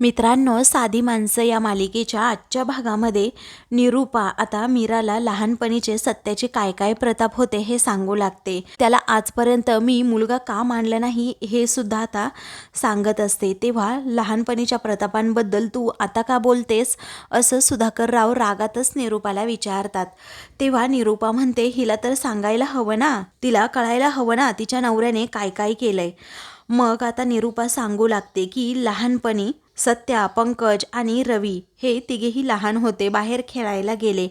मित्रांनो साधी माणसं या मालिकेच्या आजच्या भागामध्ये निरूपा आता मीराला लहानपणीचे सत्याचे काय काय प्रताप होते हे सांगू लागते. त्याला आजपर्यंत मी मुलगा का मानला नाही हे सुद्धा आता सांगत असते. तेव्हा लहानपणीच्या प्रतापांबद्दल तू आता का बोलतेस? असं सुधाकर राव रागातच निरूपाला विचारतात. तेव्हा निरूपा म्हणते हिला तर सांगायला हवं ना? तिला कळायला हवं ना? तिच्या नवऱ्याने काय काय केलंय? मग आता निरूपा सांगू लागते की लहानपणी सत्या पंकज आणि रवी हे तिघेही लहान होते बाहेर खेळायला गेले.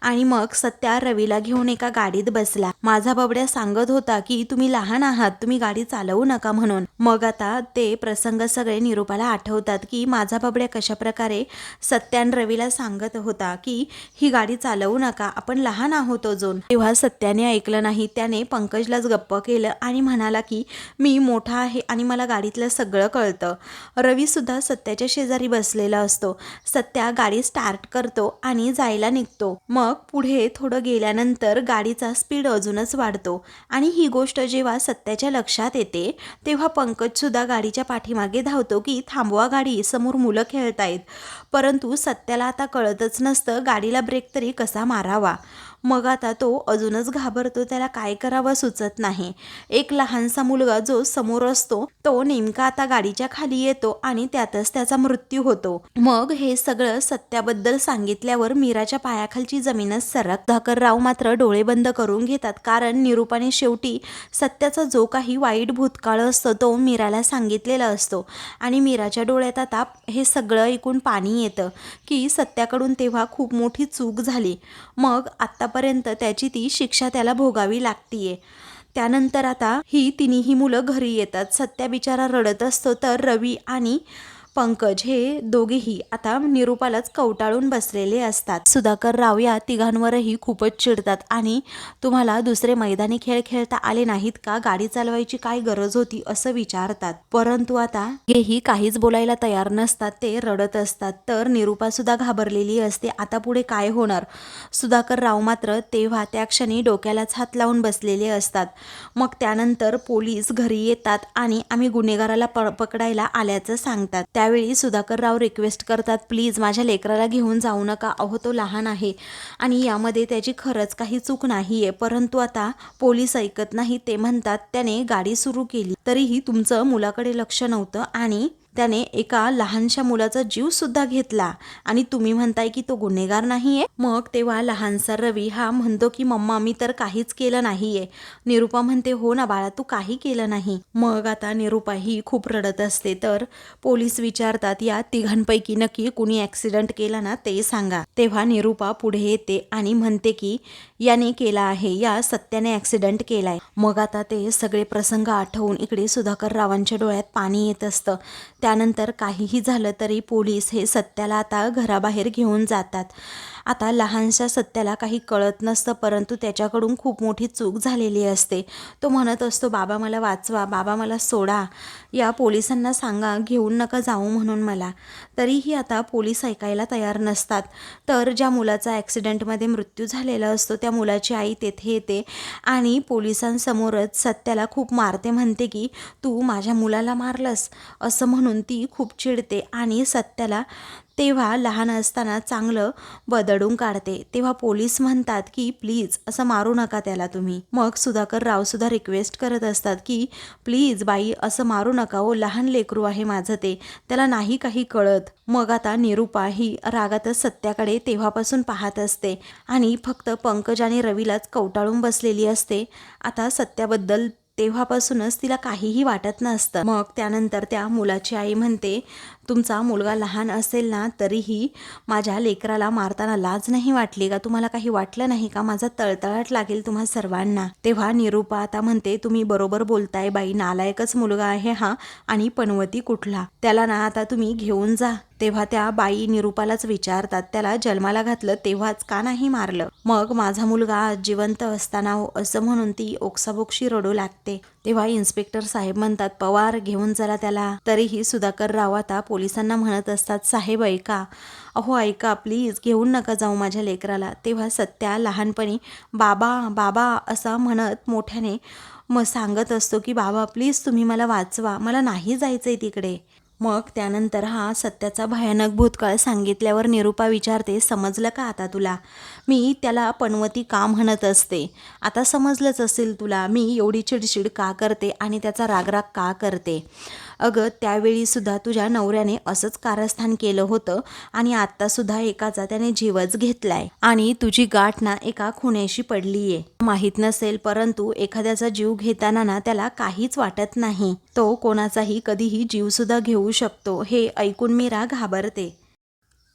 आणि मग सत्या रवीला घेऊन एका गाडीत बसला. माझा बबड्या सांगत होता की तुम्ही लहान आहात तुम्ही गाडी चालवू नका म्हणून. मग आता ते प्रसंग सगळे निरूपाला आठवतात की माझा बबड्या कशा प्रकारे सत्यान रवीला सांगत होता की ही गाडी चालवू नका आपण लहान आहोत अजून. तेव्हा सत्याने ऐकलं नाही. त्याने पंकजलाच गप्प केलं आणि म्हणाला की मी मोठा आहे आणि मला गाडीतलं सगळं कळतं. रवीसुद्धा सत्या त्याच्या शेजारी बसलेला असतो. सत्या गाडी स्टार्ट करतो आणि जायला निघतो. मग पुढे थोडं गेल्यानंतर गाडीचा स्पीड अजूनच वाढतो. आणि ही गोष्ट जेव्हा सत्याच्या लक्षात येते तेव्हा पंकज सुद्धा गाडीच्या पाठीमागे धावतो की थांबवा गाडी समोर मुलं खेळतायत. परंतु सत्याला आता कळतच नसतं गाडीला ब्रेक तरी कसा मारावा. मग आता तो अजूनच घाबरतो त्याला काय करावं सुचत नाही. एक लहानसा मुलगा जो समोर असतो तो नेमका आता गाडीच्या खाली येतो आणि त्यातच त्याचा मृत्यू होतो. मग हे सगळं सत्याबद्दल सांगितल्यावर मीराच्या पायाखालची जमीनच सरक. धाकरराव मात्र डोळे बंद करून घेतात कारण निरूपाने शेवटी सत्याचा जो काही वाईट भूतकाळ असतो तो मीराला सांगितलेला असतो. आणि मीराच्या डोळ्यात आता हे सगळं ऐकून पाणी येतं की सत्याकडून तेव्हा खूप मोठी चूक झाली. मग आत्ता आत्तापर्यंत त्याची ती शिक्षा त्याला भोगावी लागतीये. त्यानंतर आता ही तिन्ही मुलं घरी येतात. सत्या बिचारा रडत असतो तर रवी आणि पंकज हे दोघेही आता निरूपालाच कवटाळून बसलेले असतात. सुधाकर राव या तिघांवरही खूपच चिडतात आणि तुम्हाला दुसरे मैदानी खेळ खेळता आले नाहीत का? गाडी चालवायची काय गरज होती? असं विचारतात. परंतु आता हेही काहीच बोलायला तयार नसतात. ते रडत असतात. तर निरूपा सुद्धा घाबरलेली असते. आता पुढे काय होणार? सुधाकर राव मात्र तेव्हा त्या क्षणी डोक्यालाच हात लावून बसलेले असतात. मग त्यानंतर पोलीस घरी येतात आणि आम्ही गुन्हेगाराला प पकडायला आल्याचं सांगतात. त्यावेळी सुधाकर राव रिक्वेस्ट करतात प्लीज माझ्या लेकराला घेऊन जाऊ नका अहो तो लहान आहे आणि यामध्ये त्याची खरंच काही चूक नाही आहे परंतु आता पोलीस ऐकत नाही ते म्हणतात त्याने गाडी सुरू केली. तरीही तुमचं मुलाकडे लक्ष नव्हतं आणि त्याने एका लहानशा मुलाचा जीव सुद्धा घेतला. आणि तुम्ही म्हणताय की तो गुन्हेगार नाहीये? मग तेव्हा लहानसा रवी हा म्हणतो की मम्मा मी तर काहीच केलं नाहीये. निरूपा म्हणते हो ना बाळा तू काही केलं नाही. मग आता निरूपा ही खूप रडत असते. तर पोलीस विचारतात या तिघांपैकी नक्की कुणी ऍक्सिडेंट केला ना ते सांगा. तेव्हा निरूपा पुढे येते आणि म्हणते की याने केला आहे. या सत्याने ऍक्सिडेंट केलाय. मग आता ते सगळे प्रसंग आठवून इकडे सुधाकर रावांच्या डोळ्यात पाणी येत असतं. त्यानंतर काहीही झालं तरी पोलीस हे सत्याला आता घराबाहेर घेऊन जातात. आता लहानशा सत्याला काही कळत नसतं परंतु त्याच्याकडून खूप मोठी चूक झालेली असते. तो म्हणत असतो बाबा मला वाचवा बाबा मला सोडा. या पोलिसांना सांगा घेऊन नका जाऊ म्हणून मला. तरीही आता पोलीस ऐकायला तयार नसतात. तर ज्या मुलाचा ॲक्सिडेंटमध्ये मृत्यू झालेला असतो त्या मुलाची आई तेथे येते आणि पोलिसांसमोरच सत्याला खूप मारते. म्हणते की तू माझ्या मुलाला मारलंस. असं म्हणून ती खूप चिडते आणि सत्याला तेव्हा लहान असताना चांगलं बदडून काढते. तेव्हा पोलीस म्हणतात की प्लीज असं मारू नका त्याला तुम्ही. मग सुधाकर रावसुद्धा रिक्वेस्ट करत असतात की प्लीज बाई असं मारू नका ओ लहान लेकरू आहे माझं ते. त्याला नाही काही कळत. मग आता निरूपा ही रागातच सत्याकडे तेव्हापासून पाहत असते आणि फक्त पंकज आणि रवीलाच कवटाळून बसलेली असते. आता सत्याबद्दल तेव्हापासूनच तिला काहीही वाटत नसतं. मग त्यानंतर त्या मुलाची आई म्हणते तुमचा मुलगा लहान असेल ना तरीही माझ्या लेकराला मारताना लाज नाही वाटली का? तुम्हाला काही वाटलं नाही का? माझा तळतळाट लागेल तुम्हा सर्वांना. तेव्हा निरूपा आता म्हणते तुम्ही बरोबर बोलताय बाई नालायकच मुलगा आहे हा आणि पनवती कुठला? त्याला ना आता तुम्ही घेऊन जा. तेव्हा त्या बाई निरूपालाच विचारतात त्याला जन्माला घातलं तेव्हाच का नाही मारलं? मग माझा मुलगा आज जिवंत असताना असं म्हणून ती ओक्साबोक्षी रडू लागते. तेव्हा इन्स्पेक्टर साहेब म्हणतात पवार घेऊन चला त्याला. तरीही सुधाकर राव आता पोलिसांना म्हणत असतात साहेब ऐका. अहो ऐका प्लीज घेऊन नका जाऊ माझ्या लेकराला. तेव्हा सत्या लहानपणी बाबा बाबा असा म्हणत मोठ्याने मग सांगत असतो की बाबा प्लीज तुम्ही मला वाचवा. मला नाही जायचं आहे तिकडे. मग त्यानंतर हा सत्याचा भयानक भूतकाळ सांगितल्यावर निरूपा विचारते समजलं का आता तुला? मी त्याला पनवती का म्हणत असते? आता समजलंच असेल तुला मी एवढी चिडचिड का करते आणि त्याचा रागराग का करते? अगं त्यावेळीसुद्धा तुझ्या नवऱ्याने असंच कारस्थान केलं होतं आणि आत्तासुद्धा एकाचा त्याने जीवच घेतलाय आणि तुझी गाठ ना एका खुण्याशी पडलीये. माहीत नसेल परंतु एखाद्याचा जीव घेताना ना त्याला काहीच वाटत नाही. तो कोणाचाही कधीही जीवसुद्धा घेऊ शकतो हे ऐकून मीरा घाबरते.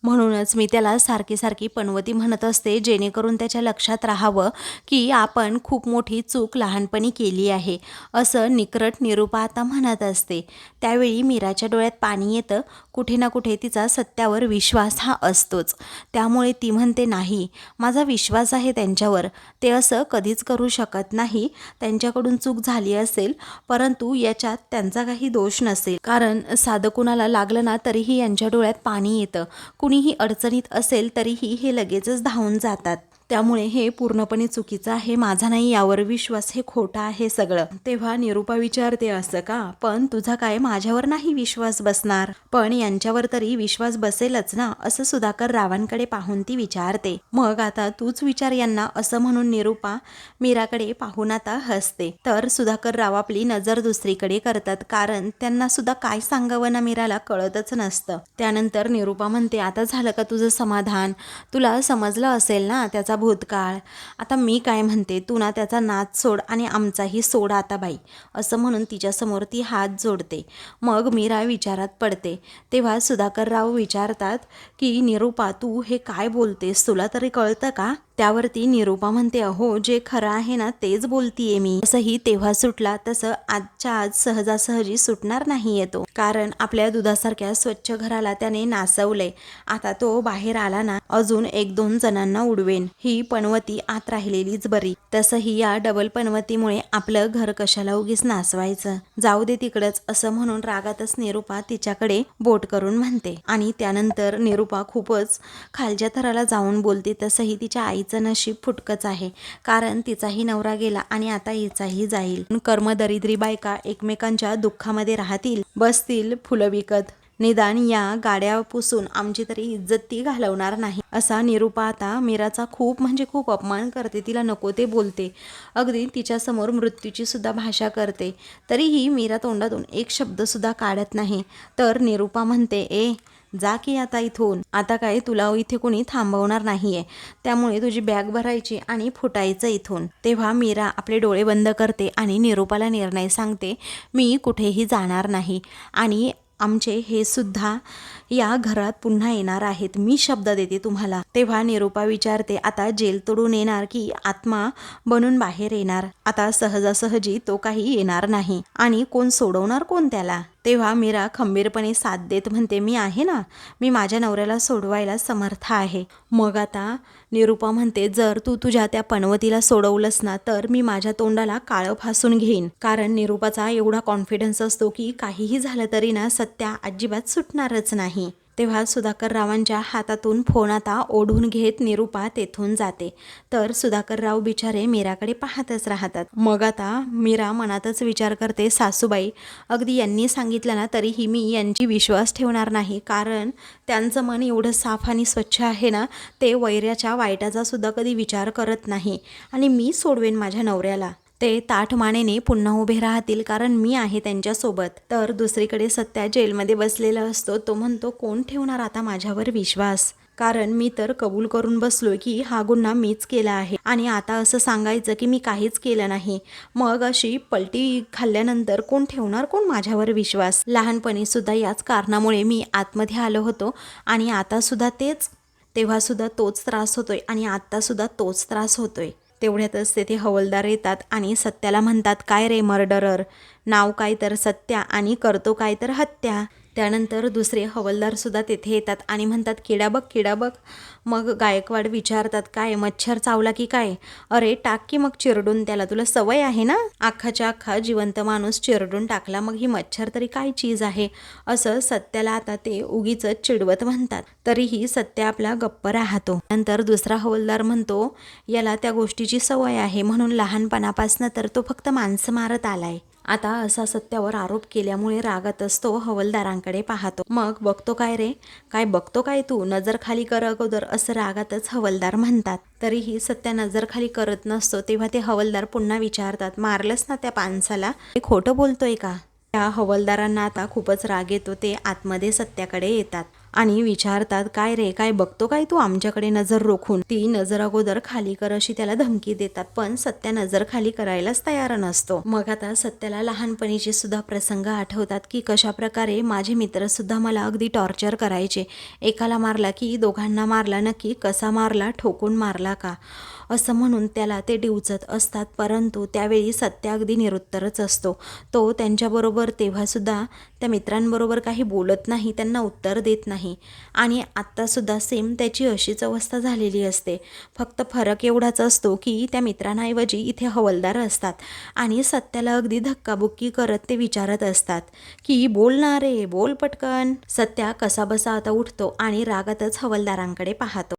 म्हणूनच मी त्याला सारखी सारखी पनवती म्हणत असते जेणेकरून त्याच्या लक्षात राहावं की आपण खूप मोठी चूक लहानपणी केली आहे असं निकरट निरूपा आता म्हणत असते. त्यावेळी मीराच्या डोळ्यात पाणी येतं कुठे ना कुठे तिचा सत्यावर विश्वास हा असतोच. त्यामुळे ती म्हणते नाही माझा विश्वास आहे त्यांच्यावर. ते असं कधीच करू शकत नाही. त्यांच्याकडून चूक झाली असेल परंतु याच्यात त्यांचा काही दोष नसेल. कारण साधं कुणाला लागलं ना तरीही यांच्या डोळ्यात पाणी येतं. कुणीही अडचणीत असेल तरीही हे लगेचच धावून जातात. त्यामुळे हे पूर्णपणे चुकीचं आहे माझा नाही यावर विश्वास हे खोटं आहे सगळं. तेव्हा निरूपा विचारते असं का? पण तुझा काय माझ्यावर नाही विश्वास बसणार? पण यांच्यावर तरी विश्वास बसेलच ना असं सुधाकर रावांकडे पाहून ती विचारते. मग आता तूच विचार यांना असं म्हणून निरूपा मीराकडे पाहून आता हसते. तर सुधाकर राव आपली नजर दुसरीकडे करतात कारण त्यांना सुद्धा काय सांगावं ना मीराला कळतच नसतं. त्यानंतर निरूपा म्हणते आता झालं का तुझं समाधान? तुला समजलं असेल ना त्याचा भूतकाळ. आता मी काय म्हणते तू ना त्याचा नाच सोड आणि आमचाही सोड आता बाई असं म्हणून तिच्यासमोर ती हात जोडते. मग मीरा विचारात पडते. तेव्हा सुधाकरराव विचारतात की निरूपा तू हे काय बोलतेस? तुला तरी कळतं का? त्यावरती निरूपा म्हणते अहो जे खरं आहे ना तेच बोलतीये मी. तसंही तेव्हा सुटला तसं आजच्या आज सहजासहजी सुटणार नाही येतो कारण आपल्या दुधासारख्या स्वच्छ घराला त्याने नासवलंय. आता तो बाहेर आला ना अजून एक दोन जणांना उडवेन. ही पनवती आत राहिलेलीच बरी. तसंही या डबल पनवतीमुळे आपलं घर कशाला उगीच नासवायचं? जाऊ दे तिकडच असं म्हणून रागातच निरूपा तिच्याकडे बोट करून म्हणते. आणि त्यानंतर निरूपा खूपच खालच्या थराला जाऊन बोलते तसंही तिच्या आईचं नशीब फुटकच आहे. कारण तिचाही नवरा गेला आणि आता हिचाही जाईल. कर्मदरिद्री बायका एकमेकांच्या दुःखामध्ये राहतील बसतील फुलं विकत. निदान या गाड्या पुसून आमची तरी इज्जत ती घालवणार नाही. असा निरूपा आता मीराचा खूप म्हणजे खूप अपमान करते तिला नको ते बोलते. अगदी तिच्यासमोर मृत्यूची सुद्धा भाषा करते. तरीही मीरा तोंडातून एक शब्दसुद्धा काढत नाही. तर निरूपा म्हणते ए जा की आता इथून. आता काय तुला इथे कोणी थांबवणार नाहीये. त्यामुळे तुझी बॅग भरायची आणि फुटायचं इथून. तेव्हा मीरा आपले डोळे बंद करते आणि निरूपाला निर्णय सांगते मी कुठेही जाणार नाही. आणि आमचे हे सुद्धा या घरात पुन्हा येणार आहेत. मी शब्द देते तुम्हाला. तेव्हा निरूपा विचारते आता जेल तोडून येणार की आत्मा बनून बाहेर येणार? आता सहजासहजी तो काही येणार नाही. आणि कोण सोडवणार कोण त्याला? तेव्हा मीरा खंबीरपणे साथ देत म्हणते मी आहे ना. मी माझ्या नवऱ्याला सोडवायला समर्थ आहे. मग आता निरूपा म्हणते जर तू तुझ्या त्या पनवतीला सोडवलंस ना तर मी माझ्या तोंडाला काळं फासून घेईन. कारण निरूपाचा एवढा कॉन्फिडन्स असतो की काहीही झालं तरी ना सत्या अजिबात सुटणारच नाही. तेव्हा सुधाकर रावांच्या हातातून फोन आता ओढून घेत निरूपा तेथून जाते. तर सुधाकर राव बिचारे मीराकडे पाहतच राहतात. मग आता मीरा मनातच विचार करते सासूबाई अगदी यांनी सांगितलं ना तरीही मी यांची विश्वास ठेवणार नाही. कारण त्यांचं मन एवढं साफ आणि स्वच्छ आहे ना ते वैऱ्याच्या वाईटाचा सुद्धा कधी विचार करत नाही. आणि मी सोडवेन माझ्या नवऱ्याला. ते ताठ मानेने पुन्हा उभे राहतील कारण मी आहे त्यांच्यासोबत. तर दुसरीकडे सत्या जेलमध्ये बसलेला असतो तो म्हणतो कोण ठेवणार आता माझ्यावर विश्वास? कारण मी तर कबूल करून बसलो की हा गुन्हा मीच केला आहे. आणि आता असं सांगायचं की मी काहीच केलं नाही. मग अशी पलटी खाल्ल्यानंतर कोण ठेवणार कोण माझ्यावर विश्वास? लहानपणी सुद्धा याच कारणामुळे मी आतमध्ये आलो होतो आणि आता सुद्धा तेच तेव्हा सुद्धा तोच त्रास होतोय आणि आता सुद्धा तोच त्रास होतोय. तेवढ्यातच तेथे हवलदार येतात आणि सत्याला म्हणतात काय रे मर्डरर? नाव काय तर सत्या आणि करतो काय तर हत्या? त्यानंतर दुसरे हवलदारसुद्धा तेथे येतात आणि म्हणतात किडा बघ किडा बघ. मग गायकवाड विचारतात काय मच्छर चावला की काय? अरे टाक की मग चिरडून त्याला तुला सवय आहे ना? अख्खाच्या अख्खा जिवंत माणूस चिरडून टाकला मग ही मच्छर तरी काय चीज आहे? असं सत्याला आता ते उगीच चिडवत म्हणतात. तरीही सत्य आपला गप्प राहतो. नंतर दुसरा हवलदार म्हणतो याला त्या गोष्टीची सवय आहे म्हणून लहानपणापासनं तर तो फक्त माणसं मारत आलाय. आता असा सत्यावर आरोप केल्यामुळे रागातच तो हवलदारांकडे पाहतो. मग बघतो काय रे? काय बघतो काय तू? नजर खाली कर अगोदर असं रागातच हवलदार म्हणतात. तरीही सत्या नजर खाली करत नसतो तेव्हा ते हवलदार पुन्हा विचारतात मारलंच ना त्या माणसाला ते खोटं बोलतोय का? त्या हवलदारांना आता खूपच राग येतो ते आतमध्ये सत्याकडे येतात. आणि विचारतात काय रे काय बघतो काय तू आमच्याकडे नजर रोखून? ती नजर अगोदर खाली कर अशी त्याला धमकी देतात पण सत्या नजर खाली करायलाच तयार नसतो. मग आता सत्याला लहानपणीचे सुद्धा प्रसंग आठवतात की कशा प्रकारे माझे मित्र सुद्धा मला अगदी टॉर्चर करायचे. एकाला मारला की दोघांना मारला नक्की कसा मारला ठोकून मारला का? असं म्हणून त्याला ते डिवचत असतात. परंतु त्यावेळी सत्य अगदी निरुत्तरच असतो. तो त्यांच्याबरोबर तेव्हासुद्धा त्या मित्रांबरोबर काही बोलत नाही त्यांना उत्तर देत नाही. आणि आत्तासुद्धा सेम त्याची अशीच अवस्था झालेली असते. फक्त फरक एवढाच असतो की त्या मित्रांऐवजी इथे हवलदार असतात आणि सत्याला अगदी धक्काबुक्की करत ते विचारत असतात की बोल ना रे बोल पटकन. सत्या कसाबसा आता उठतो आणि रागातच हवलदारांकडे पाहतो.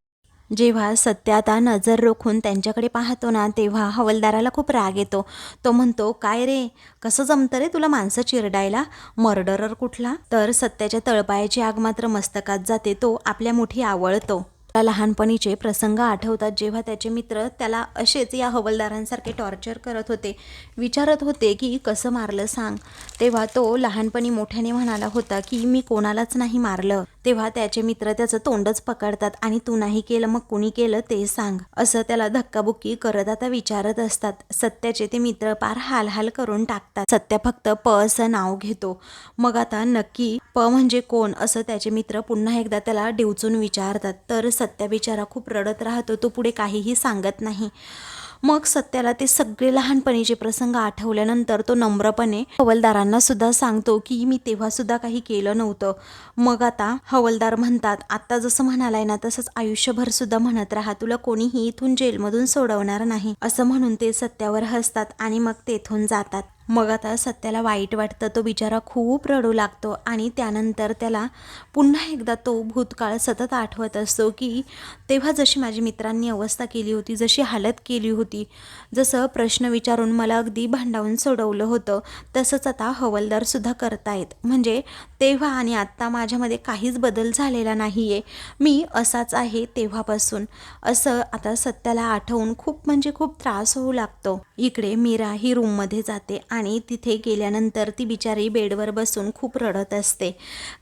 जेव्हा सत्य आता नजर रोखून त्यांच्याकडे पाहतो ना तेव्हा हवलदाराला खूप राग येतो. तो म्हणतो काय रे कसं जमतं रे तुला माणसं चिरडायला? मर्डरर कुठला? तर सत्याच्या तळपायाची आग मात्र मस्तकात जाते तो आपल्या मुठी आवळतो. त्याला लहानपणीचे प्रसंग आठवतात जेव्हा त्याचे मित्र त्याला असेच या हवलदारांसारखे टॉर्चर करत होते. विचारत होते की कसं मारलं सांग? तेव्हा तो लहानपणी मोठ्याने म्हणाला होता की मी कोणालाच नाही मारलं. तेव्हा त्याचे मित्र त्याचं तोंडच पकडतात आणि तू नाही केलं मग कुणी केलं ते सांग. असं त्याला धक्काबुक्की करत आता विचारत असतात. सत्याचे ते मित्र पार हाल हाल करून टाकतात. सत्य फक्त प असं नाव घेतो. मग आता नक्की प म्हणजे कोण? असं त्याचे मित्र पुन्हा एकदा त्याला डिवचून विचारतात. तर सत्या बिचारा खूप रडत राहतो तो पुढे काहीही सांगत नाही. मग सत्याला ते सगळे लहानपणीचे प्रसंग आठवल्यानंतर तो नम्रपणे हवलदारांना सुद्धा सांगतो की मी तेव्हा सुद्धा काही केलं नव्हतं. मग आता हवलदार म्हणतात आता जसं म्हणालाय ना तसंच आयुष्यभर सुद्धा म्हणत राहा. तुला कोणीही इथून जेलमधून सोडवणार नाही. असं म्हणून ते सत्यावर हसतात आणि मग तेथून जातात. मग आता सत्याला वाईट वाटतं तो बिचारा खूप रडू लागतो आणि त्यानंतर त्याला पुन्हा एकदा तो भूतकाळ सतत आठवत असतो की तेव्हा जशी माझी मित्रांनी अवस्था केली होती जशी हालत केली होती जसं प्रश्न विचारून मला अगदी भांडावून सोडवलं होतं तसंच आता हवलदारसुद्धा करतायत. म्हणजे तेव्हा आणि आत्ता माझ्यामध्ये काहीच बदल झालेला नाही आहे मी असाच आहे तेव्हापासून. असं आता सत्याला आठवून खूप म्हणजे खूप त्रास होऊ लागतो. इकडे मीरा ही रूममध्ये जाते आणि आणि तिथे गेल्यानंतर ती बिचारी बेडवर बसून खूप रडत असते.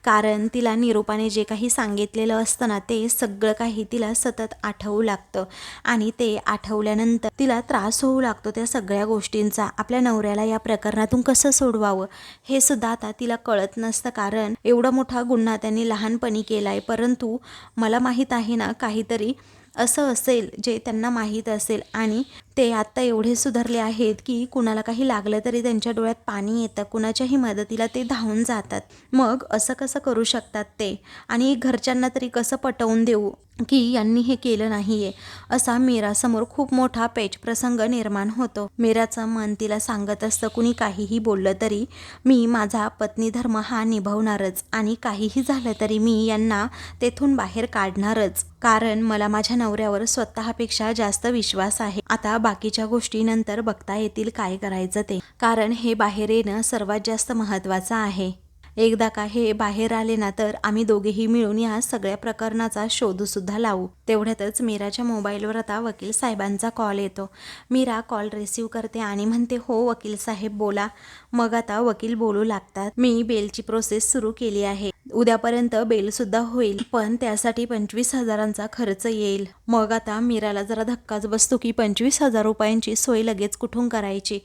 कारण तिला निरूपाने जे काही सांगितलेलं असतं ना ते सगळं काही तिला सतत आठवू लागतं. आणि ते आठवल्यानंतर तिला त्रास होऊ लागतो त्या सगळ्या गोष्टींचा. आपल्या नवऱ्याला या प्रकरणातून कसं सोडवावं? हे सुद्धा आता तिला कळत नसतं. कारण एवढा मोठा गुन्हा त्यांनी लहानपणी केला आहे परंतु मला माहीत आहे ना काहीतरी असं असेल जे त्यांना माहीत असेल. आणि ते आत्ता एवढे सुधारले आहेत की कुणाला काही लागलं तरी त्यांच्या डोळ्यात पाणी येतं कुणाच्याही मदतीला ते धावून जातात. मग असं कसं करू शकतात ते? आणि घरच्यांना तरी कसं पटवून देऊ की यांनी हे केलं नाही आहे असा मीरासमोर खूप मोठा पेच प्रसंग निर्माण होतो. मीराचं मन तिला सांगत असतं कुणी काहीही बोललं तरी मी माझा पत्नी धर्म हा निभावणारच आणि काहीही झालं तरी मी यांना तेथून बाहेर काढणारच. कारण मला माझ्या नवऱ्यावर स्वतःपेक्षा जास्त विश्वास आहे. आता बाकीच्या गोष्टी नंतर बघता येतील काय करायचं ते. कारण हे बाहेर येणं सर्वात जास्त महत्त्वाचं आहे. एकदा का हे बाहेर आले ना तर आम्ही दोघेही मिळून या सगळ्या प्रकरणाचा शोधसुद्धा लावू. तेवढ्यातच मीराच्या मोबाईलवर आता वकील साहेबांचा कॉल येतो. मीरा कॉल रिसीव करते आणि म्हणते हो वकील साहेब बोला. मग आता वकील बोलू लागतात. मी बेलची प्रोसेस सुरू केली आहे. उद्यापर्यंत बेलसुद्धा होईल पण त्यासाठी पंचवीस हजारांचा खर्च येईल. मग आता मीराला जरा धक्काच बसतो की पंचवीस हजार रुपयांची सोय लगेच कुठून करायची?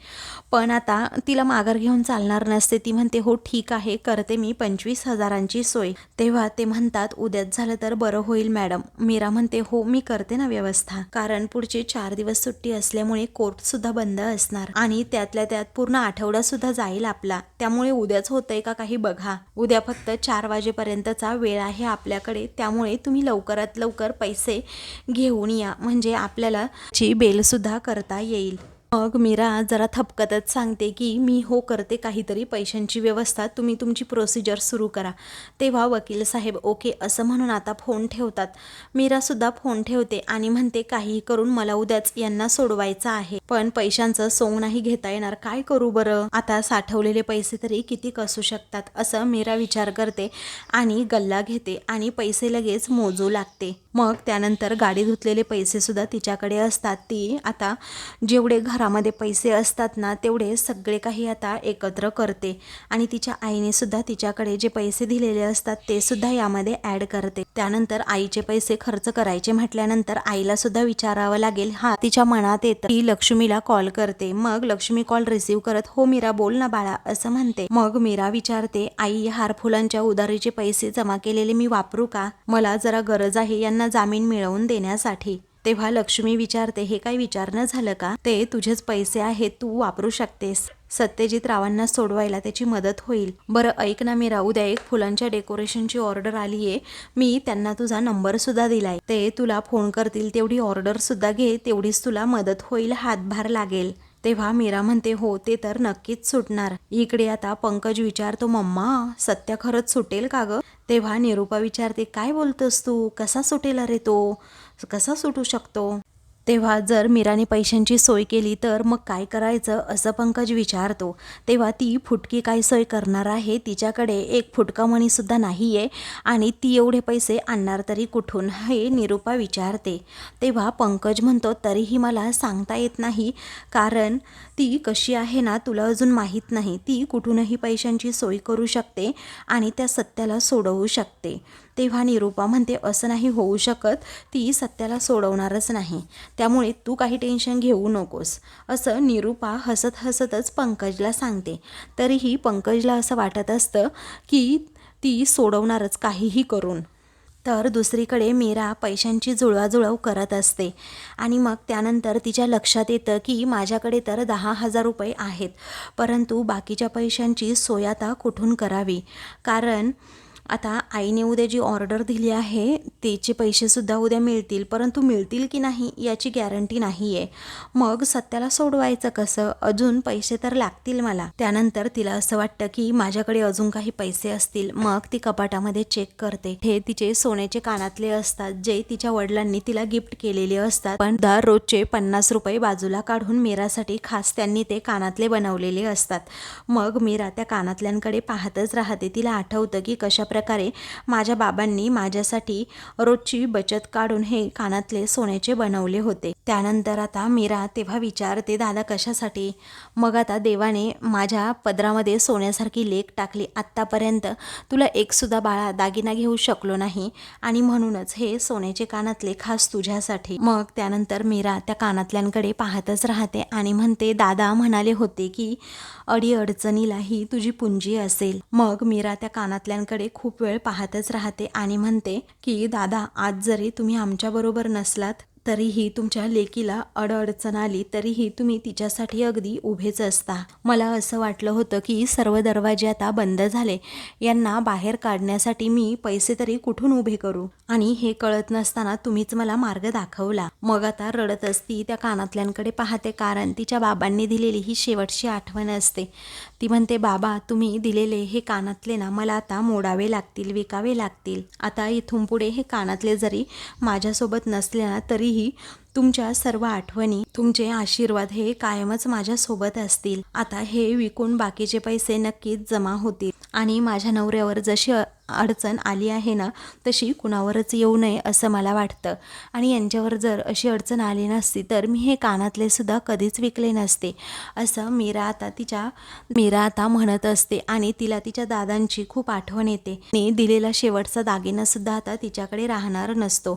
पण आता तिला माघार घेऊन चालणार नसते. ती म्हणते हो ठीक आहे करते मी पंचवीस हजारांची सोय. तेव्हा ते म्हणतात उद्याच झालं तर बरं होईल मॅडम. मीरा म्हणते हो मी करते ना व्यवस्था. कारण पुढचे चार दिवस सुट्टी असल्यामुळे कोर्ट सुद्धा बंद असणार आणि त्यातल्या त्यात पूर्ण आठवडा सुद्धा जाईल आपला. त्यामुळे उद्याच होतंय का काही बघा. उद्या फक्त चार वाज वाजेपर्यंतचा वेळ आहे आपल्याकडे त्यामुळे तुम्ही लवकरात लवकर पैसे घेऊन या. म्हणजे आपल्याला ची बेलसुद्धा करता येईल. मग मीरा जरा थपकतच सांगते की मी हो करते काहीतरी पैशांची व्यवस्था तुम्ही तुमची प्रोसिजर सुरू करा. तेव्हा वकील साहेब ओके असं म्हणून आता फोन ठेवतात. मीरासुद्धा फोन ठेवते आणि म्हणते काहीही करून मला उद्याच यांना सोडवायचं आहे. पण पैशांचं सोंग नाही घेता येणार. काय करू बरं? आता साठवलेले पैसे तरी किती असू शकतात? असं मीरा विचार करते आणि गल्ला घेते आणि पैसे लगेच मोजू लागते. मग त्यानंतर गाडी धुतलेले पैसेसुद्धा तिच्याकडे असतात. ती आता जेवढे घर घरामध्ये पैसे असतात ना तेवढे सगळे काही आता एकत्र करते. आणि तिच्या आईने सुद्धा तिच्याकडे जे पैसे दिलेले असतात ते सुद्धा यामध्ये ॲड करते. त्यानंतर आईचे पैसे खर्च करायचे म्हटल्यानंतर आईला सुद्धा विचारावं लागेल हा तिच्या मनात येतं ती लक्ष्मीला कॉल करते. मग लक्ष्मी कॉल रिसिव्ह करत हो मीरा बोल ना बाळा असं म्हणते. मग मीरा विचारते आई हार फुलांच्या उधारीचे पैसे जमा केलेले मी वापरू का? मला जरा गरज आहे यांना जामीन मिळवून देण्यासाठी. तेव्हा लक्ष्मी विचारते हे काही विचारणं झालं का? ते तुझेच पैसे आहेत तू वापरू शकतेस. सत्यजित रावांना सोडवायला त्याची मदत होईल. बरं ऐक ना मी राहू द्या एक फुलांच्या डेकोरेशनची ऑर्डर आली आहे मी त्यांना तुझा नंबर सुद्धा दिलाय. ते तुला फोन करतील तेवढी ऑर्डर सुद्धा घे तेवढीच तुला मदत होईल हातभार लागेल. तेव्हा मीरा म्हणते हो ते तर नक्कीच सुटणार. इकडे आता पंकज विचारतो मम्मा सत्य खरंच सुटेल का ग? तेव्हा निरूपा विचारते काय बोलतोस तू? कसा सुटेल अरे तो? कसा सुटू शकतो? तेव्हा जर मीराने पैशांची सोय केली तर मग काय करायचं असं पंकज विचारतो. तेव्हा ती फुटकी काय सोय करणार आहे तिच्याकडे एक फुटका मणीसुद्धा नाही आहे आणि ती एवढे पैसे आणणार तरी कुठून? हे निरूपा विचारते. तेव्हा पंकज म्हणतो तरीही मला सांगता येत नाही कारण ती कशी आहे ना तुला अजून माहीत नाही. ती कुठूनही पैशांची सोय करू शकते आणि त्या सत्याला सोडवू शकते. तेव्हा निरूपा म्हणते असं नाही होऊ शकत. ती सत्याला सोडवणारच नाही. त्यामुळे तू काही टेन्शन घेऊ नकोस. असं निरूपा हसत हसतच पंकजला सांगते. तरीही पंकजला असं वाटत असतं की ती सोडवणारच काहीही करून. तर दुसरीकडे मीरा पैशांची जुळवाजुळव करत असते. आणि मग त्यानंतर तिच्या लक्षात येतं की माझ्याकडे तर दहा हजार रुपये आहेत. परंतु बाकीच्या पैशांची सोय आता कुठून करावी? कारण आता आईने उद्या जी ऑर्डर दिली आहे त्याचे पैसेसुद्धा उद्या मिळतील परंतु मिळतील की नाही याची गॅरंटी नाही आहे मग सत्याला सोडवायचं कसं? अजून पैसे तर लागतील मला. त्यानंतर तिला असं वाटतं की माझ्याकडे अजून काही पैसे असतील. मग ती कपाटामध्ये चेक करते. हे तिचे सोन्याचे कानातले असतात जे तिच्या वडिलांनी तिला गिफ्ट केलेले असतात. पण दररोजचे पन्नास रुपये बाजूला काढून मीरासाठी खास त्यांनी ते कानातले बनवलेले असतात. मग मीरा त्या कानातल्यांकडे पाहतच राहते. तिला आठवतं की कशा प्रकारे माझ्या बाबांनी माझ्यासाठी रोजची बचत काढून हे कानातले सोन्याचे बनवले होते. त्यानंतर आता मीरा तेव्हा विचारते दादा कशासाठी मग आता देवाने माझ्या पदरामध्ये सोन्यासारखी लेख टाकली. आत्तापर्यंत तुला एकसुद्धा बाळा दागिना घेऊ शकलो नाही आणि म्हणूनच हे सोन्याचे कानातले खास तुझ्यासाठी. मग त्यानंतर मीरा त्या कानातल्यांकडे पाहतच राहते आणि म्हणते दादा म्हणाले होते की अडीअडचणीलाही तुझी पुंजी असेल. मग मीरा त्या कानातल्यांकडे खूप वेळ पाहतच राहते आणि म्हणते की दादा आज जरी तुम्ही आमच्याबरोबर नसलात तरीही तुमच्या लेकीला अडअडचण आली तरीही तुम्ही तिच्यासाठी अगदी उभेच असता. मला असं वाटलं होतं की सर्व दरवाजे आता बंद झाले. यांना बाहेर काढण्यासाठी मी पैसे तरी कुठून उभे करू? आणि हे कळत नसताना तुम्हीच मला मार्ग दाखवला. मग आता रडत असती त्या कानातल्यांकडे पाहते कारण तिच्या बाबांनी दिलेली ही शेवटची आठवण असते. ती म्हणते बाबा तुम्ही दिलेले हे कानातले ना मला आता मोडावे लागतील विकावे लागतील. आता इथून पुढे हे कानातले जरी माझ्यासोबत नसले ना तरीही तुमच्या सर्व आठवणी तुमचे आशीर्वाद हे कायमच माझ्यासोबत असतील. आता हे विकून बाकीचे पैसे नक्कीच जमा होतील. आणि माझ्या नवऱ्यावर जशी अडचण आली आहे ना तशी कुणावरच येऊ नये असं मला वाटतं. आणि यांच्यावर जर अशी अडचण आली नसती तर मी हे कानातले सुद्धा कधीच विकले नसते असं मीरा आता तिच्या मीरा आता म्हणत असते. आणि तिला तिच्या दादांची खूप आठवण येते. आणि दिलेला शेवटचा दागिना सुद्धा आता तिच्याकडे राहणार नसतो.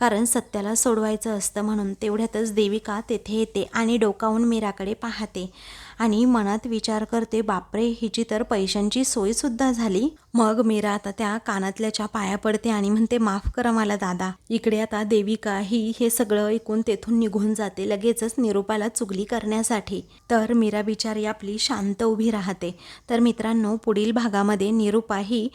कारण सत्याला सोडवायचं असतं म्हणून तेवढ्यातच देविका तेथे येते आणि डोकावून मीराकडे पाहते. आणि मनात विचार करते बापरे हिची तर पैशांची सोयसुद्धा झाली. मग मीरा आता त्या कानातल्याच्या पाया पडते आणि म्हणते माफ करा मला दादा. इकडे आता देविका ही हे सगळं ऐकून तेथून निघून जाते लगेचच निरूपाला चुगली करण्यासाठी. तर मीरा बिचारी आपली शांत उभी राहते. तर मित्रांनो पुढील भागामध्ये निरूपा ही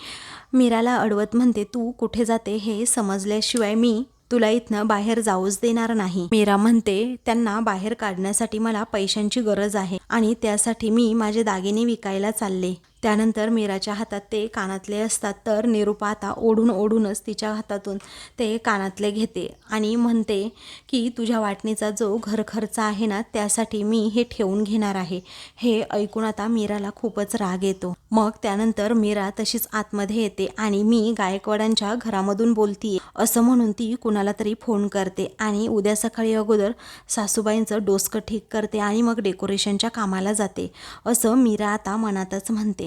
मीराला अडवत म्हणते तू कुठे जाते हे समजल्याशिवाय मी तुला इथनं बाहेर जाऊच देणार नाही. मीरा म्हणते त्यांना बाहेर काढण्यासाठी मला पैशांची गरज आहे आणि त्यासाठी मी माझे दागिने विकायला चालले. त्यानंतर मीराच्या हातात ते कानातले असतात तर निरूपा आता ओढून ओढूनच तिच्या हातातून ते कानातले घेते आणि म्हणते की तुझ्या वाटणीचा जो घर खर्च आहे ना त्यासाठी मी हे ठेवून घेणार आहे. हे ऐकून आता मीराला खूपच राग येतो. मग त्यानंतर मीरा तशीच आतमध्ये येते आणि मी गायकवाडांच्या घरामधून बोलतीये. असं म्हणून ती कुणाला तरी फोन करते आणि उद्या सकाळी अगोदर सासूबाईंचं डोसकं ठीक करते आणि मग डेकोरेशनच्या कामाला जाते. असं मीरा आता मनातच म्हणते.